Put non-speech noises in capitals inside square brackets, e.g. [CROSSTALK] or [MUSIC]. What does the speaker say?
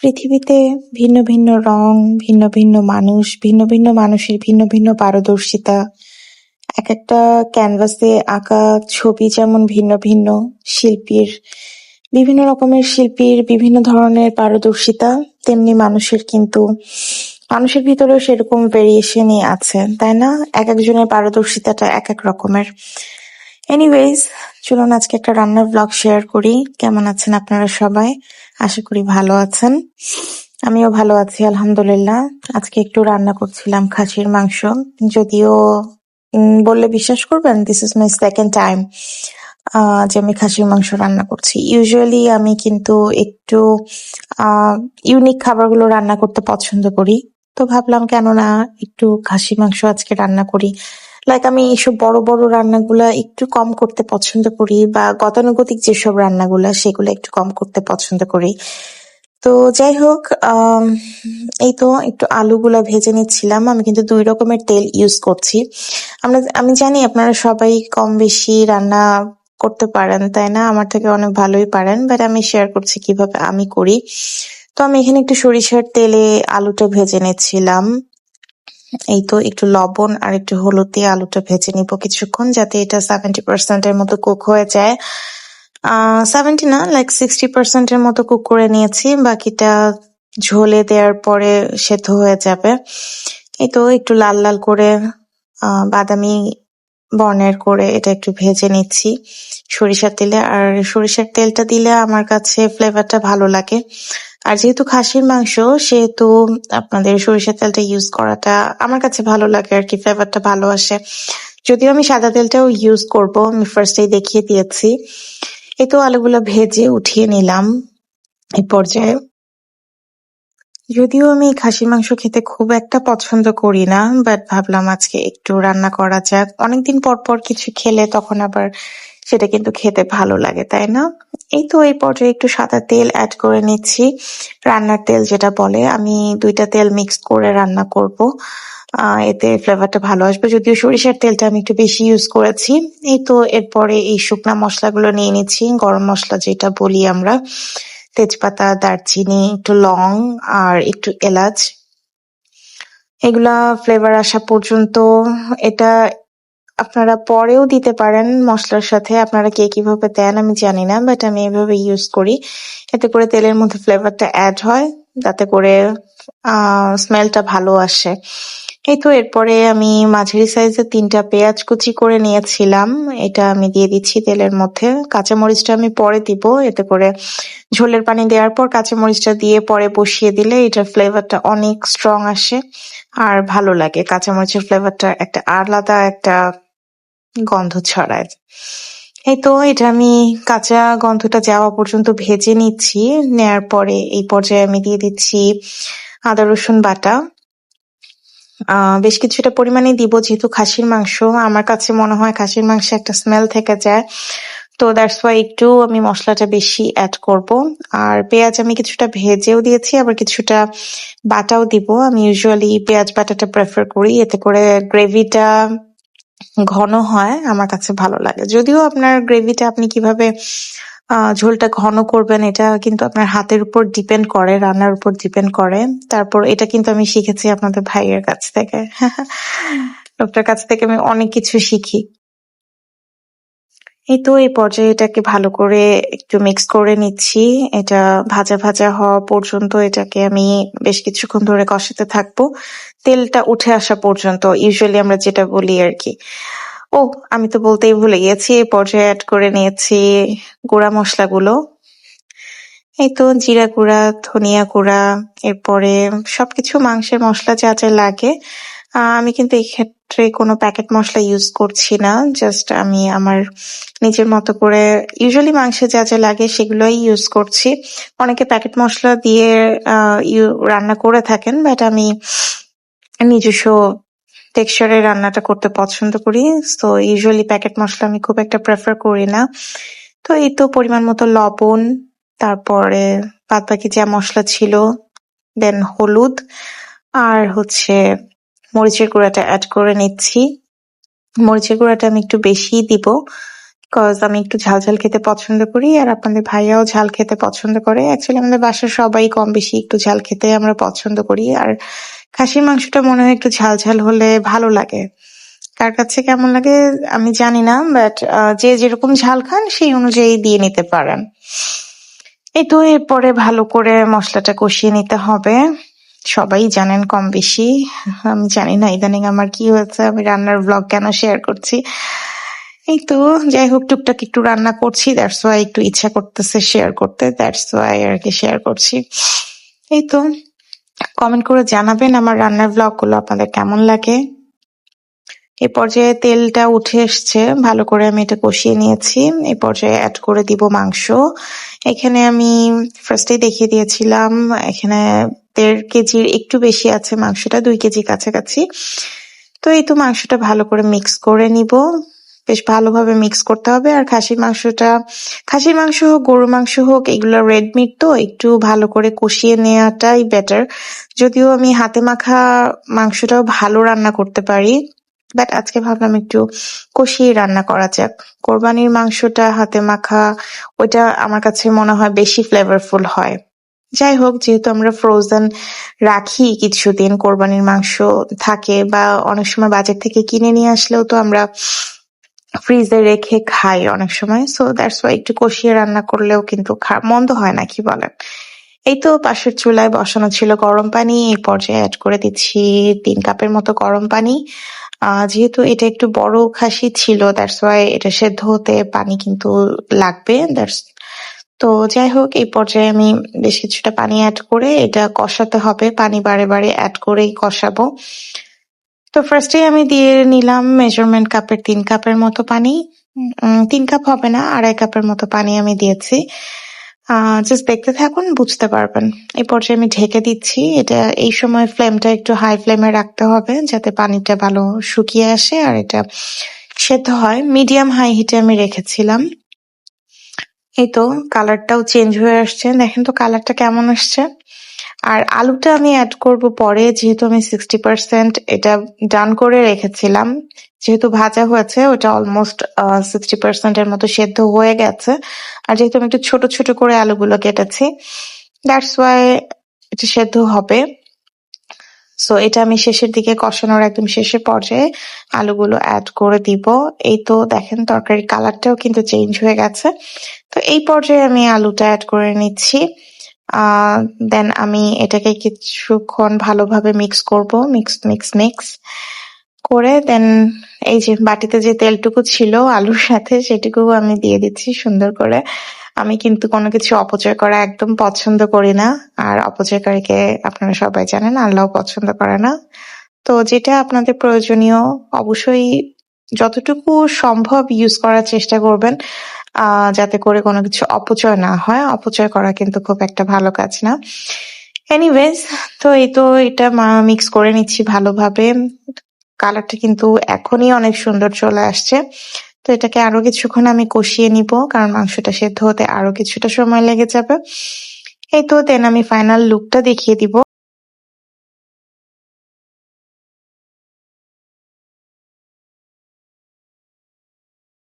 পৃথিবীতে ভিন্ন ভিন্ন রং, ভিন্ন ভিন্ন মানুষ, ভিন্ন ভিন্ন মানুষের ভিন্ন ভিন্ন পারদর্শিতা। এক একটা ক্যানভাসে আঁকা ছবি যেমন ভিন্ন ভিন্ন, শিল্পীর বিভিন্ন রকমের শিল্পীর বিভিন্ন ধরনের পারদর্শিতা, তেমনি মানুষের কিন্তু মানুষের ভিতরেও সেরকম ভেরিয়েশনই আছে, তাই না? এক একজনের পারদর্শিতাটা এক এক রকমের। এনিওয়েজ, চলুন আজকে একটা রান্নার ব্লগ শেয়ার করি। কেমন আছেন আপনারা সবাই? আশা করি ভালো আছেন। আমিও ভালো আছি আলহামদুলিল্লাহ। আজকে একটু রান্না করছিলাম খাসির মাংস। যদিও বললে বিশ্বাস করবেন this is my second time যে আমি খাসির মাংস রান্না করছি। ইউজুয়ালি আমি কিন্তু একটু ইউনিক খাবারগুলো রান্না করতে পছন্দ করি। তো ভাবলাম কেন না একটু খাসি মাংস আজকে রান্না করি। লাইক আমি এইসব বড় বড় রান্নাগুলা একটু কম করতে পছন্দ করি বা গতানুগতিক যেসব রান্নাগুলা সেগুলো একটু কম করতে পছন্দ করি। তো যাই হোক এই তো একটু আলুগুলা ভেজে নিচ্ছিলাম। আমি কিন্তু দুই রকমের তেল ইউজ করছি। আমরা, আমি জানি আপনারা সবাই কম বেশি রান্না করতে পারেন, তাই না? আমার থেকে অনেক ভালোই পারেন বাট আমি শেয়ার করছি কীভাবে আমি করি। তো আমি এখানে একটু সরিষার তেলে আলুটা ভেজে নিচ্ছিলাম। এই তো একটু লবণ আর একটু হলুদ দিয়ে আলুটা ভেজে নিব কিছুক্ষণ যাতে এটা সেভেন্টি পার্সেন্টের মতো কুক হয়ে যায়। সেভেন্টি না লাইক সিক্সটি পার্সেন্টের মতো কুক করে নিয়েছি। বাকিটা ঝোলে দেওয়ার পরে সেদ্ধ হয়ে যাবে। এই তো একটু লাল লাল করে বাদামি বর্ণের করে এটা একটু ভেজে নিচ্ছি সরিষার তেলে। আর সরিষার তেলটা দিলে আমার কাছে ফ্লেভারটা ভালো লাগে। আর যেহেতু খাসির মাংস, সেহেতু আপনাদের সরিষার তেলটা ইউজ করাটা আমার কাছে ভালো লাগে আর কি ফ্লেভারটা ভালো আসে। যদিও আমি সাদা তেলটাও ইউজ করব, আমি ফার্স্টেই দেখিয়ে দিয়েছি। এই তো আলুগুলো ভেজে উঠিয়ে নিলাম এই পর্যায়ে। যদিও আমি খাসির মাংস খেতে খুব একটা পছন্দ করি না বাট ভাবলাম আজকে একটু রান্না করা যাক। অনেকদিন পর পর কিছু খেলে তখন আবার সেটা কিন্তু খেতে ভালো লাগে, তাই না? এই তো এই পর্যায়ে একটু সাদা তেল অ্যাড করে নিচ্ছি। রান্নার তেল যেটা বলে, আমি দুইটা তেল মিক্স করে রান্না করব। এতে ফ্লেভারটা ভালো আসবে। যদিও সরিষার তেলটা আমি একটু বেশি ইউজ করেছি। এই তো এরপরে এই শুকনা মশলাগুলো নিয়ে নিচ্ছি। গরম মশলা যেটা বলি আমরা, তেজপাতা, দারচিনি, একটু লং আর একটু এলাচ। এগুলা ফ্লেভার আসা পর্যন্ত এটা আপনারা পরেও দিতে পারেন মশলার সাথে। আপনারা কে কীভাবে দেন আমি জানি না বাট আমি এভাবে ইউজ করি। এতে করে তেলের মধ্যে ফ্লেভারটা অ্যাড হয়, যাতে করে স্মেলটা ভালো আসে। এই তো এরপরে আমি মাঝারি সাইজের তিনটা পেঁয়াজ কুচি করে নিয়েছিলাম। এটা আমি দিয়ে দিচ্ছি তেলের মধ্যে। কাঁচামরিচটা আমি পরে দিব। এতে করে ঝোলের পানি দেওয়ার পর কাঁচামরিচটা দিয়ে পরে বসিয়ে দিলে এটার ফ্লেভারটা অনেক স্ট্রং আসে আর ভালো লাগে। কাঁচামরিচের ফ্লেভারটা একটা আলাদা একটা গন্ধ ছড়ায়। এই তো, এটা আমি কাঁচা গন্ধটা যাওয়া পর্যন্ত ভেজে নিচ্ছি। নেয়ার পরে এই পর্যায়ে আমি দিয়ে দিচ্ছি আদা, রসুন বাটা। বেশ কিছুটা পরিমাণে দিব, যেহেতু খাসির মাংস। আমার কাছে মনে হয় খাসির মাংসে একটা স্মেল থেকে যায়। তো দ্যাটস ওয়াই একটু আমি মশলাটা বেশি অ্যাড করব। আর পেঁয়াজ আমি কিছুটা ভেজেও দিয়েছি, আবার কিছুটা বাটাও দিব। আমি ইউজুয়ালি পেঁয়াজ বাটাটা প্রেফার করি, এতে করে গ্রেভিটা ঘন হয়, আমার কাছে ভালো লাগে। যদিও আপনার গ্রেভিটা আপনি কীভাবে ঝোলটা ঘন করবেন, এটা কিন্তু আপনার হাতের উপর ডিপেন্ড করে, রান্নার উপর ডিপেন্ড করে। তারপর এটা কিন্তু আমি শিখেছি আপনাদের ভাইয়ের কাছ থেকে। [LAUGHS] লোকটার কাছ থেকে আমি অনেক কিছু শিখি। এই তো এই পর্যায়ে এটাকে ভালো করে একটু মিক্স করে নিচ্ছি। এটা ভাজা ভাজা হওয়া পর্যন্ত এটাকে আমি বেশ কিছুক্ষণ ধরে কষাতে থাকব। তেলটা উঠে আসা পর্যন্ত ইউজুয়ালি আমরা যেটা বলি আর কি। ও, আমি তো বলতেই ভুলে গেছি, এই পর্যায়ে অ্যাড করে নিয়েছি গুঁড়া মশলাগুলো। এই তো জিরা গুঁড়া, ধনিয়া গুঁড়া, এরপরে সবকিছু মাংসের মশলা যা যা লাগে। আমি কিন্তু এই ক্ষেত্রে কোনো প্যাকেট মশলা ইউজ করছি না। জাস্ট আমি আমার নিজের মতো করে ইউজুয়ালি মাংসে যা যা লাগে সেগুলোই ইউজ করছি। অনেকে প্যাকেট মশলা দিয়ে ইউ- রান্না করে থাকেন বাট আমি নিজস্ব টেক্সচারে রান্নাটা করতে পছন্দ করি। তো ইউজুয়ালি প্যাকেট মশলা আমি খুব একটা প্রেফার করি না। তো এই তো পরিমাণ মতো লবণ, তারপরে বাদ বাকি যা মশলা ছিল দেন হলুদ, আর হচ্ছে মরিচের গুঁড়াটা অ্যাড করে নিচ্ছি। মরিচের গুঁড়াটা আমি একটু বেশি দিব কজ আমি একটু ঝাল ঝাল খেতে পছন্দ করি আর আপনাদের ভাইয়াও ঝাল খেতে পছন্দ করে। অ্যাকচুয়ালি আমাদের বাসার সবাই কম বেশি একটু ঝাল খেতে আমরা পছন্দ করি আর খাসির মাংসটা মনে হয় একটু ঝাল ঝাল হলে ভালো লাগে। কার কাছে কেমন লাগে আমি জানি না বাট যে যেরকম ঝাল খান সেই অনুযায়ী দিয়ে নিতে পারেন। এই তো এরপরে ভালো করে মশলাটা কষিয়ে নিতে হবে। সবাই জানেন কম বেশি। আমি জানি না, ইদানিং আমার কি হয়েছে, আমি রান্নার ব্লগ কেন শেয়ার করছি। এই তো, যাই হোক, টুকটাক একটু রান্না করছি দ্যাটস ওয়াই একটু ইচ্ছা করতেছে শেয়ার করতে দ্যাটস ওয়াই আর কি শেয়ার করছি। এই তো কমেন্ট করে জানাবেন আমার রান্নার ব্লগগুলো আপনাদের কেমন লাগে। এই পর্যায়ে তেলটা উঠে এসছে, ভালো করে আমি এটা কষিয়ে নিয়েছি এই পর্যায়ে অ্যাড করে দিব মাংস। এখানে আমি ফার্স্টেই দেখিয়ে দিয়েছিলাম, এখানে দেড় কেজির একটু বেশি আছে মাংসটা, দুই কেজি কাছাকাছি। তো এই তো মাংসটা ভালো করে মিক্স করে নিব। বেশ ভালোভাবে মিক্স করতে হবে। আর খাসির মাংসটা, খাসির মাংস হোক, গরুর মাংস হোক, এগুলো রেড মিট তো, একটু ভালো করে কষিয়ে নেওয়াটাই বেটার যদিও আমি হাতে মাখা মাংসটাও ভালো রান্না করতে পারি বাট আজকে ভাবলাম একটু কষিয়ে রান্না করা যাক। কোরবানির মাংসটা হাতে মাখা, ওইটা আমার কাছে মনে হয় বেশি ফ্লেভারফুল হয়। যাই হোক, যেহেতু আমরা ফ্রোজেন রাখি, কিছুদিন কোরবানির মাংস থাকে বা অনেক সময় বাজার থেকে কিনে নিয়ে আসলেও তো আমরা ফ্রিজে রেখে খাই অনেক সময়। সো দ্যাটস ওয়াই একটু কষিয়ে রান্না করলেও কিন্তু মন্দ হয় না, কি বলেন? এই তো পাশের চুলায় বসানো ছিল গরম পানি, এই পর্যায়ে অ্যাড করে দিচ্ছি তিন কাপের মতো গরম পানি। যেহেতু এটা একটু বড় খাসি ছিল দ্যাটস ওয়াই এটা সেদ্ধ হতে পানি কিন্তু লাগবে। দ্যাটস তো যাই হোক, এই পর্যায়ে আমি বেশ কিছুটা পানি অ্যাড করে এটা কষাতে হবে। পানি বারে বারে অ্যাড করেই কষাবো। তো ফার্স্টেই আমি দিয়ে নিলাম মেজারমেন্ট কাপের তিন কাপের মতো পানি। তিন কাপ হবে না, আড়াই কাপের মতো পানি আমি দিয়েছি। জাস্ট দেখতে থাকুন, বুঝতে পারবেন। এই পর্যায়ে আমি ঢেকে দিচ্ছি। এটা, এই সময় ফ্লেমটা একটু হাই ফ্লেমে রাখতে হবে, যাতে পানিটা ভালো শুকিয়ে আসে আর এটা সেদ্ধ হয়। মিডিয়াম হাই হিটে আমি রেখেছিলাম। এই তো কালারটাও চেঞ্জ হয়ে আসছে। দেখেন তো কালারটা কেমন আসছে। আর আলুটা আমি অ্যাড করব পরে, যেহেতু আমি সিক্সটি পার্সেন্ট এটা ডান করে রেখেছিলাম। যেহেতু ভাজা হয়েছে, ওটা অলমোস্ট সিক্সটি পার্সেন্টের মতো সেদ্ধ হয়ে গেছে। আর যেহেতু আমি একটু ছোট ছোট করে আলুগুলো কেটেছি দ্যাটস ওয়াই এটা সেদ্ধ হবে। সো এটা আমি শেষের দিকে কষানোর একদম শেষের পর্যায়ে আলুগুলো অ্যাড করে দিব। এই তো দেখেন তরকারির কালারটাও কিন্তু চেঞ্জ হয়ে গেছে। তো এই পর্যায়ে আমি আলুটা অ্যাড করে নিচ্ছি। দেন আমি এটাকে কিছুক্ষণ ভালোভাবে মিক্স করব। মিক্স মিক্স মিক্স করে দেন এই যে বাটিতে যে তেলটুকু ছিল আলুর সাথে সেটুকু আমি দিয়ে দিচ্ছি সুন্দর করে। আমি কিন্তু কোনো কিছু অপচয় করা একদম পছন্দ করি না। আর অপচয়কারীকে আপনারা সবাই জানেন আল্লাহ পছন্দ করে না। তো যেটা আপনাদের প্রয়োজনীয়, অবশ্যই যতটুকু সম্ভব ইউজ করার চেষ্টা করবেন যাতে করে কোনো কিছু অপচয় না হয়। অপচয় করা কিন্তু খুব একটা ভালো কাজ না। এনিওয়েজ তো এই তো এটা মিক্স করে নিচ্ছি ভালোভাবে। কালারটা কিন্তু এখনই অনেক সুন্দর চলে আসছে। তো এটাকে আরও কিছুক্ষণ আমি কষিয়ে নিব, কারণ মাংসটা সেদ্ধ হতে আরও কিছুটা সময় লেগে যাবে। এই তো দেন আমি ফাইনাল লুকটা দেখিয়ে দিব।